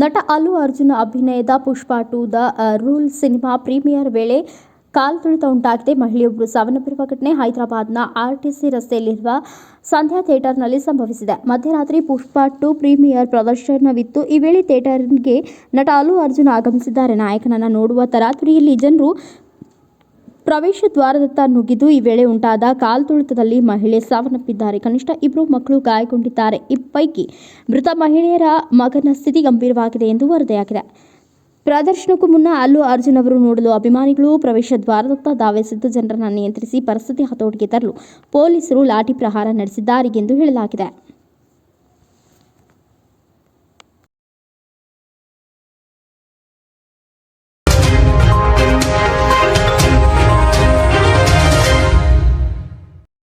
ನಟ ಅಲ್ಲು ಅರ್ಜುನ ಅಭಿನಯದ Pushpa two the rule cinema premiere ವೇಳೆ ಕಾಲ್ತುಳಿತ ಉಂಟಾಗಿದೆ. ಮಹಿಳೆಯೊಬ್ಬರು ಸಾವನ್ನಪ್ಪಿರುವ ಘಟನೆ ಹೈದರಾಬಾದ್ನ ಆರ್ಟಿಸಿ ರಸ್ತೆಯಲ್ಲಿರುವ ಸಂಧ್ಯಾ ಥಿಯೇಟರ್ನಲ್ಲಿ ಸಂಭವಿಸಿದೆ. ಮಧ್ಯರಾತ್ರಿ ಪುಷ್ಪ ಟು ಪ್ರೀಮಿಯರ್ ಪ್ರದರ್ಶನವಿತ್ತು. ಈ ವೇಳೆ ಥಿಯೇಟರ್ಗೆ ನಟ ಅಲ್ಲು ಅರ್ಜುನ್ ಆಗಮಿಸಿದ್ದಾರೆ. ನಾಯಕನನ್ನ ನೋಡುವ ತರಾತುರಿಯಲ್ಲಿ ಜನರು ಪ್ರವೇಶ ದ್ವಾರದತ್ತ ನುಗ್ಗಿದ್ದು ಈ ವೇಳೆ ಉಂಟಾದ ಕಾಲ್ತುಳಿತದಲ್ಲಿ ಮಹಿಳೆ ಸಾವನ್ನಪ್ಪಿದ್ದಾರೆ. ಕನಿಷ್ಠ ಇಬ್ಬರು ಮಕ್ಕಳು ಗಾಯಗೊಂಡಿದ್ದಾರೆ. ಈ ಪೈಕಿ ಮೃತ ಮಹಿಳೆಯರ ಮಗನ ಸ್ಥಿತಿ ಗಂಭೀರವಾಗಿದೆ ಎಂದು ವರದಿಯಾಗಿದೆ. ಪ್ರದರ್ಶನಕ್ಕೂ ಮುನ್ನ ಅಲ್ಲು ಅರ್ಜುನ್ ಅವರು ನೋಡಲು ಅಭಿಮಾನಿಗಳು ಪ್ರವೇಶ ದ್ವಾರದತ್ತ ಧಾವಿಸಿದ್ದು ಜನರನ್ನು ನಿಯಂತ್ರಿಸಿ ಪರಿಸ್ಥಿತಿ ಹತೋಟಿಗೆ ತರಲು ಪೊಲೀಸರು ಲಾಠಿ ಪ್ರಹಾರ ನಡೆಸಿದ್ದಾರೆ ಎಂದು ಹೇಳಲಾಗಿದೆ.